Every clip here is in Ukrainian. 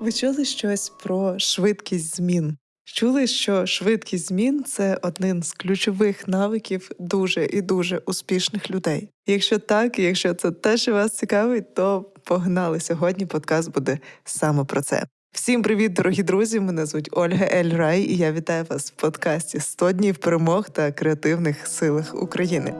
Ви чули щось про швидкість змін? Чули, що швидкість змін це один з ключових навиків дуже і дуже успішних людей. Якщо так, якщо це те, що вас цікавить, то погнали сьогодні. Подкаст буде саме про це. Всім привіт, дорогі друзі! Мене звуть Ольга Ель Рай, і я вітаю вас в подкасті «100 днів перемог та креативних силах України.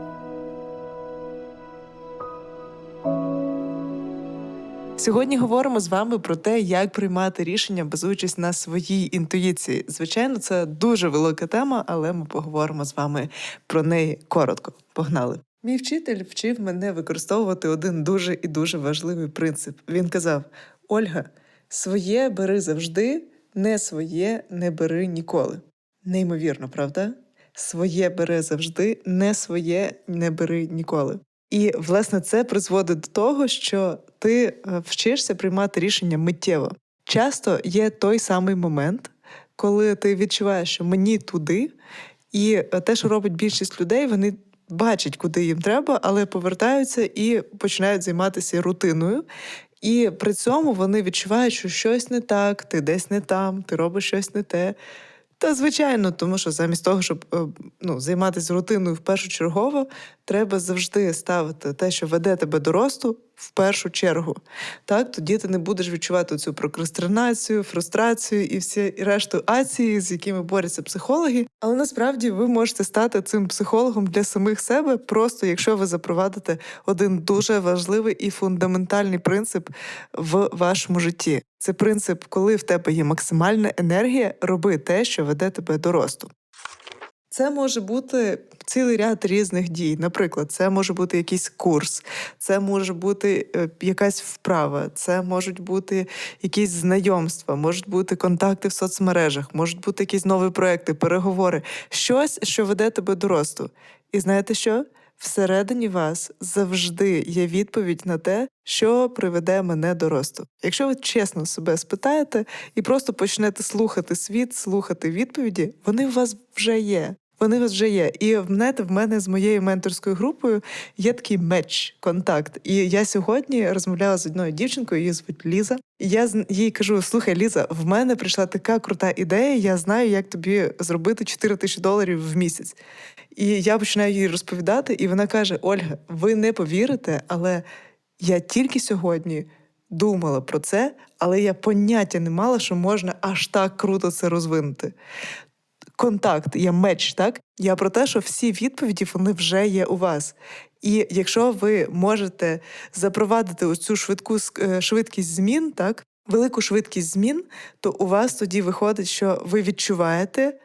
Сьогодні говоримо з вами про те, як приймати рішення, базуючись на своїй інтуїції. Звичайно, це дуже велика тема, але ми поговоримо з вами про неї коротко. Погнали! Мій вчитель вчив мене використовувати один дуже і дуже важливий принцип. Він казав: Ольга, своє бери завжди, не своє не бери ніколи. Неймовірно, правда? Своє бери завжди, не своє не бери ніколи. І власне це призводить до того, що ти е, вчишся приймати рішення миттєво. Часто є той самий момент, коли ти відчуваєш, що мені туди, і е, те, що робить більшість людей, вони бачать, куди їм треба, але повертаються і починають займатися рутиною. І при цьому вони відчувають, що щось не так, ти десь не там, ти робиш щось не те. Та звичайно, тому що замість того, щоб е, ну, займатися рутиною в першочергово, треба завжди ставити те, що веде тебе до росту, в першу чергу. Так, тоді ти не будеш відчувати цю прокрастинацію, фрустрацію і всі решту acії, з якими борються психологи. Але насправді ви можете стати цим психологом для самих себе, просто якщо ви запровадите один дуже важливий і фундаментальний принцип в вашому житті. Це принцип, коли в тебе є максимальна енергія, роби те, що веде тебе до росту. Це може бути цілий ряд різних дій. Наприклад, це може бути якийсь курс, це може бути е, якась вправа, це можуть бути якісь знайомства, можуть бути контакти в соцмережах, можуть бути якісь нові проекти, переговори, щось, що веде тебе до росту. І знаєте що? Всередині вас завжди є відповідь на те, що приведе мене до росту. Якщо ви чесно себе спитаєте і просто почнете слухати світ, слухати відповіді, вони у вас вже є. Вони вас вже є. І знаєте, в мене з моєю менторською групою є такий меч, контакт. І я сьогодні розмовляла з одною дівчинкою, її звуть Ліза. І я їй кажу: слухай, Ліза, в мене прийшла така крута ідея. Я знаю, як тобі зробити 4 тисячі доларів в місяць. І я починаю їй розповідати, і вона каже: Ольга, ви не повірите, але я тільки сьогодні. Думала про це, але я поняття не мала, що можна аж так круто це розвинути контакт, є меч, так? Я про те, що всі відповіді вони вже є у вас. І якщо ви можете запровадити ось цю швидку е, швидкість змін, так, велику швидкість змін, то у вас тоді виходить, що ви відчуваєте.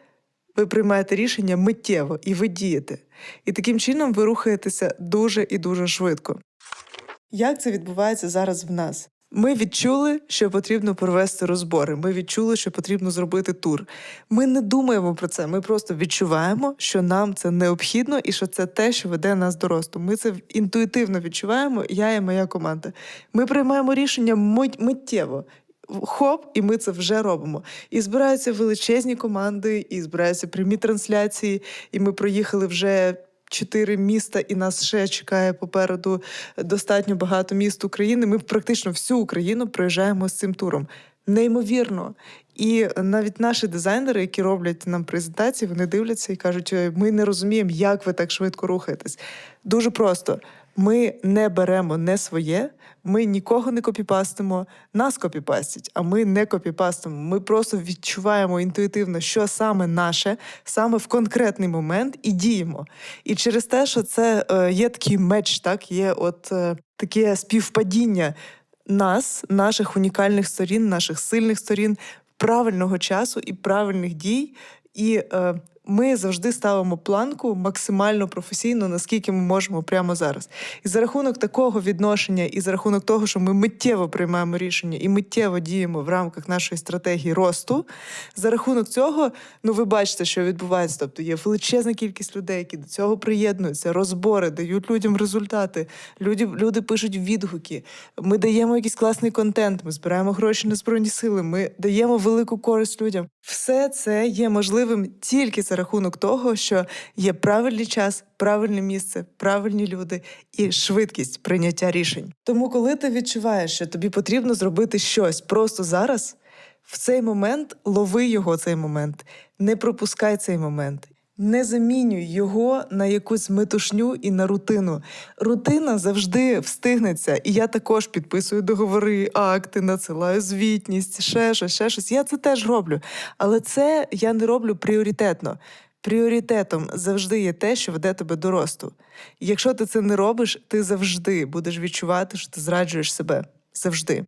Ви приймаєте рішення миттєво і ви дієте. І таким чином ви рухаєтеся дуже і дуже швидко. Як це відбувається зараз в нас? Ми відчули, що потрібно провести розбори. Ми відчули, що потрібно зробити тур. Ми не думаємо про це. Ми просто відчуваємо, що нам це необхідно і що це те, що веде нас до росту. Ми це інтуїтивно відчуваємо. Я і моя команда. Ми приймаємо рішення миттєво. Хоп, і ми це вже робимо. І збираються величезні команди, і збираються прямі трансляції. І ми проїхали вже чотири міста, і нас ще чекає попереду достатньо багато міст України. Ми практично всю Україну проїжджаємо з цим туром. Неймовірно. І навіть наші дизайнери, які роблять нам презентації, вони дивляться і кажуть: ми не розуміємо, як ви так швидко рухаєтесь. Дуже просто. Ми не беремо не своє, ми нікого не копіпастимо, нас копіпастять, а ми не копіпастимо. Ми просто відчуваємо інтуїтивно, що саме наше, саме в конкретний момент, і діємо. І через те, що це е, є такий меч, так є от е, таке співпадіння нас, наших унікальних сторін, наших сильних сторін, правильного часу і правильних дій. І е, ми завжди ставимо планку максимально професійно, наскільки ми можемо прямо зараз. І за рахунок такого відношення, і за рахунок того, що ми миттєво приймаємо рішення і миттєво діємо в рамках нашої стратегії росту, за рахунок цього, ну ви бачите, що відбувається. Тобто є величезна кількість людей, які до цього приєднуються, розбори, дають людям результати. Люди люди пишуть відгуки. Ми даємо якийсь класний контент. Ми збираємо гроші на збройні сили. Ми даємо велику користь людям. Все це є можливим тільки за рахунок того, що є правильний час, правильне місце, правильні люди і швидкість прийняття рішень. Тому, коли ти відчуваєш, що тобі потрібно зробити щось просто зараз, в цей момент лови його цей момент, не пропускай цей момент. Не замінюй його на якусь метушню і на рутину. Рутина завжди встигнеться. І я також підписую договори, акти, надсилаю звітність, ще щось, ще щось. Я це теж роблю. Але це я не роблю пріоритетно. Пріоритетом завжди є те, що веде тебе до росту. Якщо ти це не робиш, ти завжди будеш відчувати, що ти зраджуєш себе. Завжди.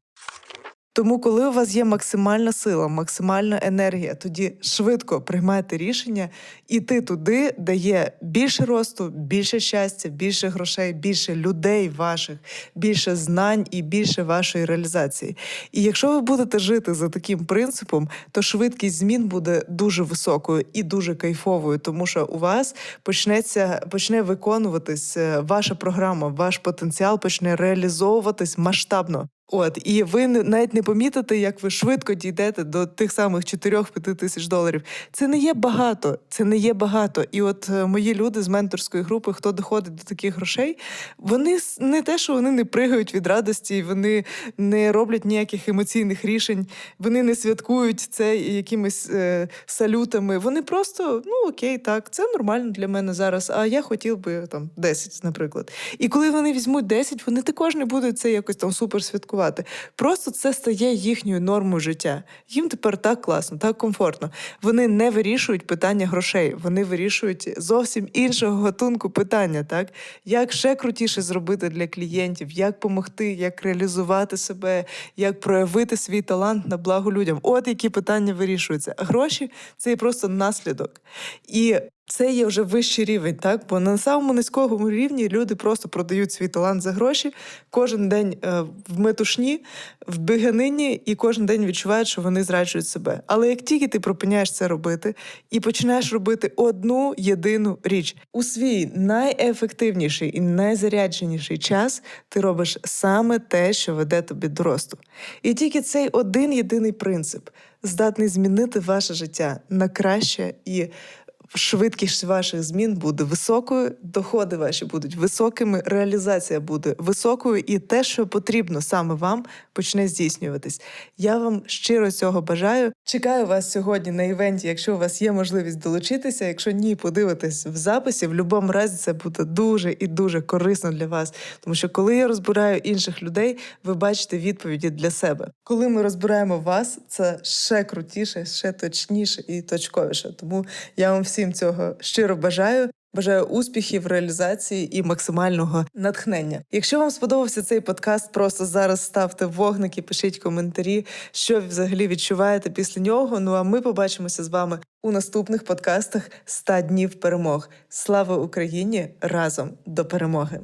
Тому, коли у вас є максимальна сила, максимальна енергія, тоді швидко приймайте рішення іти туди, де є більше росту, більше щастя, більше грошей, більше людей ваших, більше знань і більше вашої реалізації. І якщо ви будете жити за таким принципом, то швидкість змін буде дуже високою і дуже кайфовою, тому що у вас почнеться почне виконуватись е, ваша програма, ваш потенціал почне реалізовуватись масштабно. От і ви навіть не помітите, як ви швидко дійдете до тих самих 4-5 тисяч доларів. Це не є багато, це не є багато. І от е, мої люди з менторської групи, хто доходить до таких грошей, вони не те, що вони не пригають від радості, вони не роблять ніяких емоційних рішень, вони не святкують це якимись е, салютами. Вони просто ну окей, так, це нормально для мене зараз. А я хотів би там 10, наприклад. І коли вони візьмуть 10, вони також не будуть це якось там супер святкувати святкувати. Просто це стає їхньою нормою життя. Їм тепер так класно, так комфортно. Вони не вирішують питання грошей, вони вирішують зовсім іншого гатунку питання, так як ще крутіше зробити для клієнтів, як допомогти, як реалізувати себе, як проявити свій талант на благо людям. От які питання вирішуються. А гроші це просто наслідок. І це є вже вищий рівень, так бо на самому низькому рівні люди просто продають свій талант за гроші кожен день е, в метушні, в біганині, і кожен день відчувають, що вони зраджують себе. Але як тільки ти припиняєш це робити і починаєш робити одну єдину річ у свій найефективніший і найзарядженіший час, ти робиш саме те, що веде тобі до росту. І тільки цей один єдиний принцип здатний змінити ваше життя на краще і швидкість ваших змін буде високою, доходи ваші будуть високими, реалізація буде високою, і те, що потрібно саме вам, почне здійснюватись. Я вам щиро цього бажаю. Чекаю вас сьогодні на івенті, якщо у вас є можливість долучитися. Якщо ні, подивитись в записі, в будь-якому разі це буде дуже і дуже корисно для вас. Тому що коли я розбираю інших людей, ви бачите відповіді для себе. Коли ми розбираємо вас, це ще крутіше, ще точніше і точковіше. Тому я вам всім всім цього щиро бажаю. Бажаю успіхів, реалізації і максимального натхнення. Якщо вам сподобався цей подкаст, просто зараз ставте вогники, пишіть коментарі, що взагалі відчуваєте після нього. Ну а ми побачимося з вами у наступних подкастах «100 днів перемог. Слава Україні! Разом до перемоги!